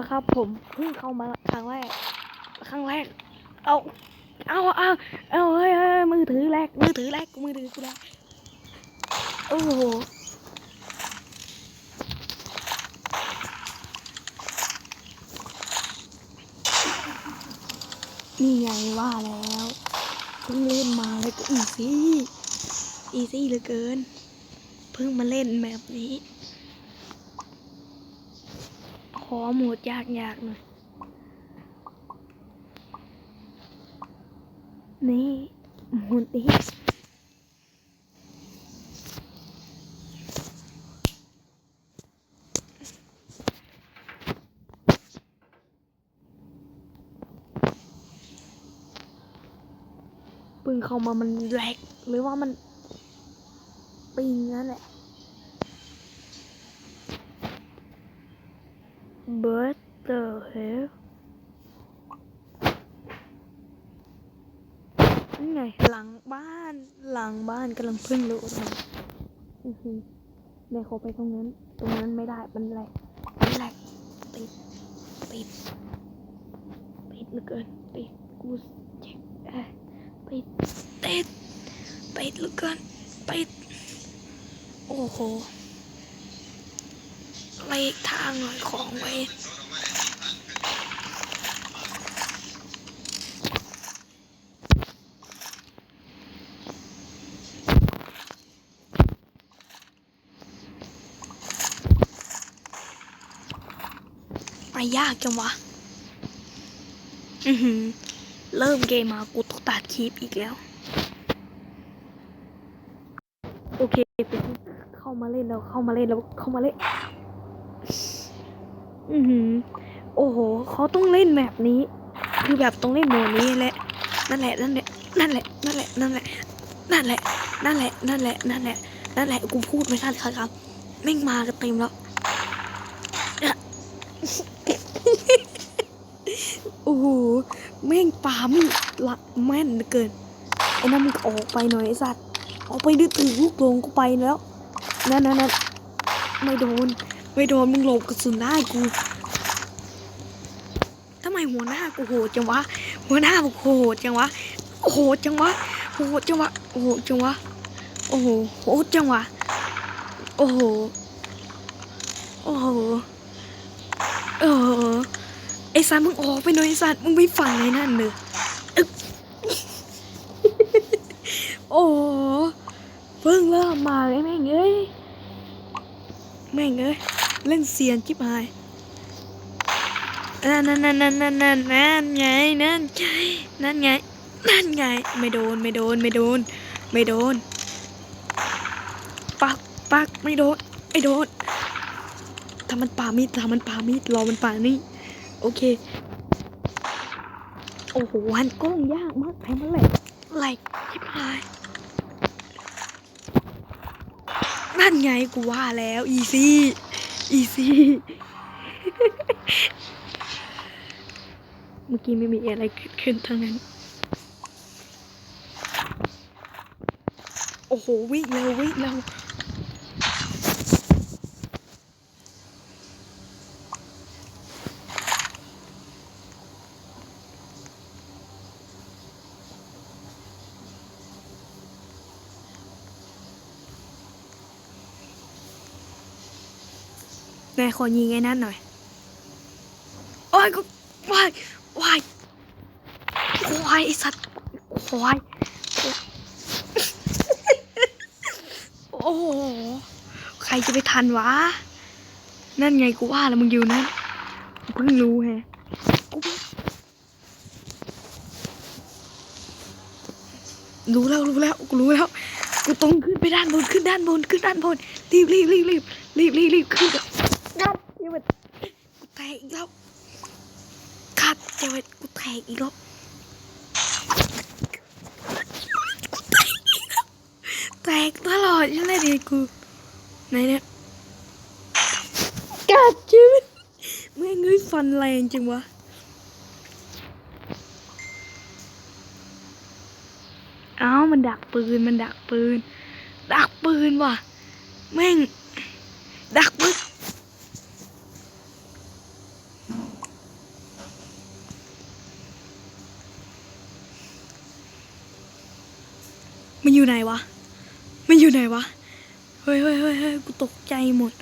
ละครับ ผมเพิ่งเข้ามาครั้งแรกครั้งแรก เอาเอาเอาเอาเฮ้ยเฮ้ยมือถือแรกมือถือแรกมือถือกูแรกโอ้โหนี่ไงว่าแล้วเพิ่งเล่นมาแล้วก็อีซี่อีซี่เหลือเกิน เพิ่งมาเล่นแบบนี้ อโหมดยากๆหน่อย นี่โหมดนี้ปึงเข้ามามันแหลกหรือว่ามันปิงนั่นแหละ But the hell นี่ไงหลังบ้านหลังบ้านกำลังเพึ่งโหลดมาอือหือเดี๋ยวเขาไปตรงนั้น ตรงนั้นไม่ได้มันแหลกมันแหลกติดติดติดเหลือเกินติดกูเจ็บเอ้ยติดติดติดเหลือเกินติดโอ้โห ไล่ทางหน่อยของไว้ไปยากจังวะ อือหือ เริ่มเกมมากูต้องตัดคลิปอีกแล้ว โอเคเป็นเข้ามาเล่นแล้วเข้ามาเล่นแล้วเข้ามาเล่น อือหือ โอ้โหเขาต้องเล่นแบบนี้ คือแบบต้องเล่นโมนี้แหละนั่นแหละนั่นแหละนั่นแหละนั่นแหละนั่นแหละนั่นแหละนั่นแหละนั่นแหละนั่นแหละนั่นแหละกูพูดไม่ทันครับแม่งมากันเต็มแล้วโอ้โหแม่งปาไม่ละแม่นเกินไอ้นั่นมึงออกไปหน่อยไอ้สัตว์ออกไปดื้อถือลูกโลงกูไปแล้วนั่นนั่นนั่นไม่โดน ไม่โดนมึงหลบกระสุนได้กูทำไมหัวหน้ากูโหดจังวะ หัวหน้ากูโหดจังวะโหดจังวะโหดจังวะโอ้โหจังวะโอ้โหโหดจังวะโอ้โหโอ้โหเออไอ้สันมึงออกไปหน่อยไอ้สันมึงไม่ฟังไอ้นั่นเลยอึ๊บโอ้เพิ่งเริ่มมาเลยแม่งเอ้ย แม่งเอ้ยเล่นเซียนจิบหายนั่นนั่นนั่นนั่นนั่นนั่นนั่นไงนั่นไงนั่นไงนั่นไงไม่โดนไม่โดนไม่โดน ไม่โดนปักปักไม่โดนไม่โดนถ้ามันปามีดถ้ามันปามีดรอมันปานี่โอเคโอ้โหหันกล้องยากมากแพ้มันแหลกแหลกชิบหาย นั่นไงกูว่าแล้วอีซี่อีซี่เมื่อกี้ไม่มีอะไรเกิดขึ้นทั้งนั้น โอ้โหวิ่งเร็ววิ่งเร็ว นายขอยิงไอ้นั่นหน่อย โอ้ยกูวายวายควายไอสัตว์ควายโอ้โห ใครจะไปทันวะ นั่นไงกูว่าแล้วมึงอยู่นั่นกูเพิ่งรู้แฮะรู้แล้วรู้แล้วกูรู้แล้วกูต้องขึ้นไปด้านบนขึ้นด้านบนขึ้นด้านบนรีบรีบรีบรีบรีบรีบรีบขึ้น เดี๋ยวนั่นกูแตกอีกแล้วครับเจเวตกูแตกอีกแล้วกูแตกอีกแล้วแตกตลอดใช่ไหมเด็กกูไหนเนี่ยกัดจืดแม่งเอ้ยฟันแรงจังวะเอ้ามันดักปืนมันดักปืน ดักปืนว่ะแม่งดักปืน อยู่ไหนวะ มันอยู่ไหนวะ เฮ้ยเฮ้ยเฮ้ยเฮ้ยกูตกใจหมด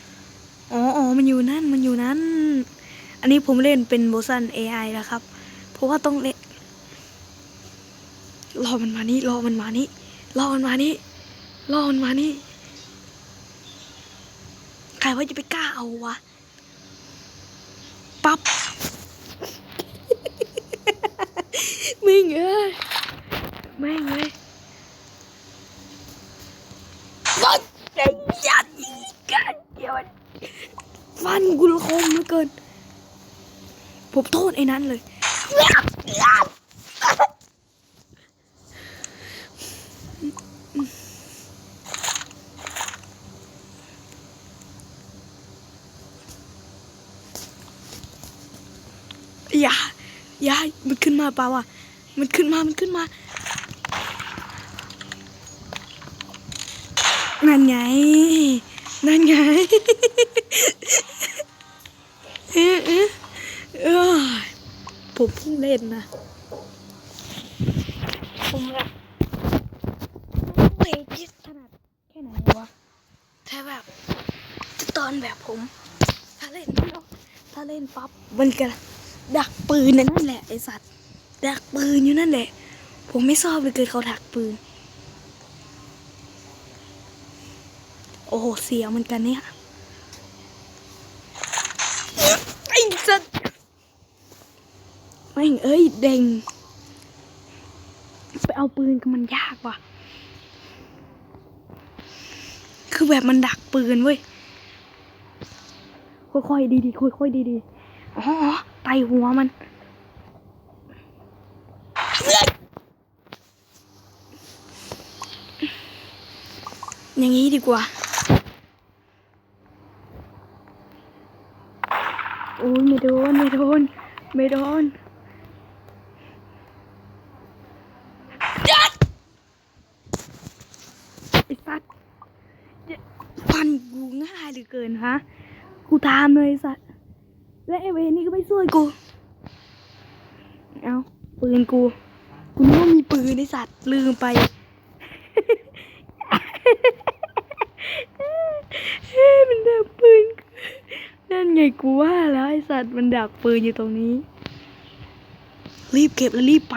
อ๋ออ๋อมันอยู่นั่น มันอยู่นั่น อันนี้ผมเล่นเป็นโบสัน AI นะครับ เพราะว่าต้องเล่นรอมันมานี่รอมันมานี่รอมันมานี่รอมันมานี่ใครว่าจะไปกล้าเอาวะ ปั๊บไม่งเอ้ยไม่งเลยฟันไอ้ยัดอีกกันเดียวฟันกูคม เกิน ผมโทษไอ้นั้นเลย อย่า อย่า มันขึ้นมาเปล่าอะมันขึ้นมา มันขึ้นมานั่นไง นั่นไง เอ๊ะเอ๊ะเอ้ยผมเพิ่งเล่นนะผมแบบไม่คิดขนาดแค่ไหนวะถ้าแบบตอนแบบผม ถ้าเล่นแล้วถ้าเล่นปั๊บมันก็ดักปืนนั่นแหละไอสัตว์ดักปืนอยู่นั่นแหละ ผมไม่ชอบเลยเกิดเขาดักปืน โอ้โหเสียเหมือนกันเนี่ยไอ้สัตว์ไม่งเอ้ยเด้งไปเอาปืนก็มันยากว่ะ คือแบบมันดักปืนเว้ย ค่อยๆดีๆค่อยๆดีๆอ๋อไตหัวมันอย่างนี้ดีกว่า โอ้ยไม่โดน ไม่โดน ไม่โดนยัดไอ้สัตว์ฟันกูง่ายเหลือเกินฮะ กูตามเลยสัตว์และไอเวนี่ก็ไม่ช่วยกู เอาปืนกูกูนึกว่ามีปืนไอสัตว์ลืมไปเฮ้ยมันดักปืนนั่นไงกูว่าแล้วไอสัตว์มันดักปืนอยู่ตรงนี้ รีบเก็บแล้วรีบไป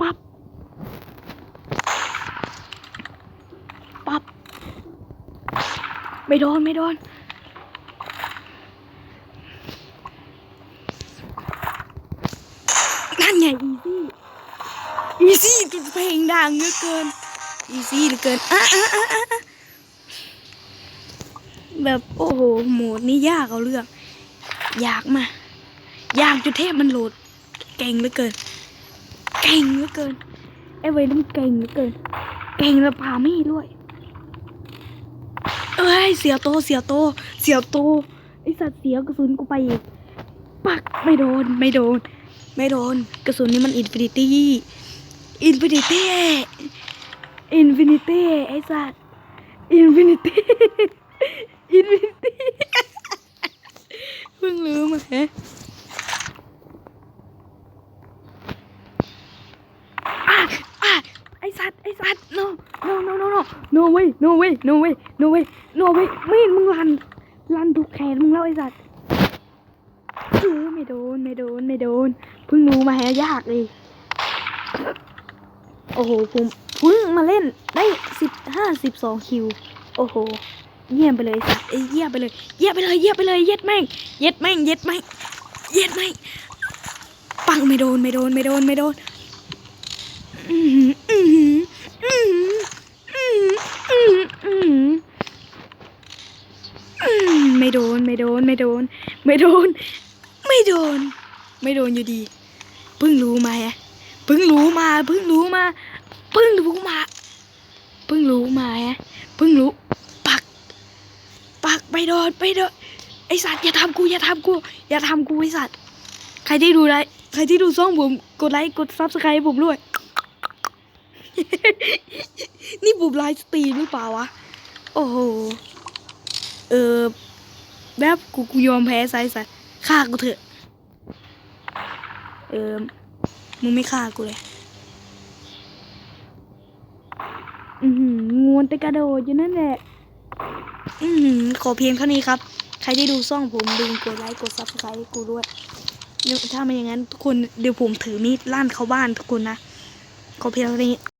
ปั๊บปั๊บไม่โดนไม่โดนนไง อีซี่อีซี่เพลงดังเหลือเกิน อีซี่เหลือเกินอะอะอะอะแบบโอ้โหโหมดนี้ยากเอาเรื่องยากมากยากจนเทพมันโหลด เก่งเหลือเกิน เก่งเหลือเกินไอ้เวยนี่มันเก่งเหลือเกิน เก่งแล้วพาไม่ด้วย เอ้ยเสียโตเสียโต เสียโตไอสัตว์เสียกระสุนกูไปอีกปักไม่โดนไม่โดน ไม่โดน กระสุนนี้มันอินฟินิตี้ อินฟินิตี้อินฟินิตี้ไอสัตว์อินฟินิตี้อินฟินิตี้เพิ่งรู้มาแฮะอะอะไอสัตว์ไอสัตว์ no no no no no no way no way no way no way no way มีดมึงลันลันทุกแขนมึงแล้วไอสัตว์เออไม่โดนไม่โดนไม่โดนเพิ่งรู้มาแฮะยากเลย โอ้โห ผมเพิ่งมาเล่นได้สิบห้าสิบสองคิว โอ้โห เยี่ยมไปเลยสัตว์เอ้ยเยี่ยมไปเลย เยี่ยมไปเลย เยี่ยมไปเลย เย็ดแม่ง เย็ดแม่ง เย็ดแม่ง เย็ดแม่ง ปังไม่โดน ไม่โดน ไม่โดน ไม่โดน อือหืออือหืออือหืออือหืออือหืออืมไม่โดน ไม่โดน ไม่โดน ไม่โดน ไม่โดน ไม่โดนอยู่ดี เพิ่งรู้มาฮะ เพิ่งรู้มาเพิ่งรู้มาเพิ่งรู้มาเพิ่งรู้มาฮะเพิ่งรู้ ปัก ปักไปโดนไปโดนไอสัตว์อย่าทำกูอย่าทำกูอย่าทำกูไอสัตว์ใครที่ดูไลฟ์ใครที่ดูซ่องผมกดไลค์กดซับสไครต์ผมด้วย นี่ผมไลฟ์สตรีมหรือเปล่าวะโอ้โหเออแบบกูกูยอมแพ้ไซสัตว์ฆ่ากูเถอะเออ มึงไม่ฆ่ากูเลย อือหืองูมันไปกระโดดอยู่นั่นแหละ อือหือขอเพียงเท่านี้ครับ ใครที่ดูซ่องผมดึงกดไลค์กดซับสไครต์ให้กูด้วยเดี๋ยวถ้าไม่อย่างนั้นทุกคนเดี๋ยวผมถือมีดลั่นเข้าบ้านทุกคนนะ ขอเพียงเท่านี้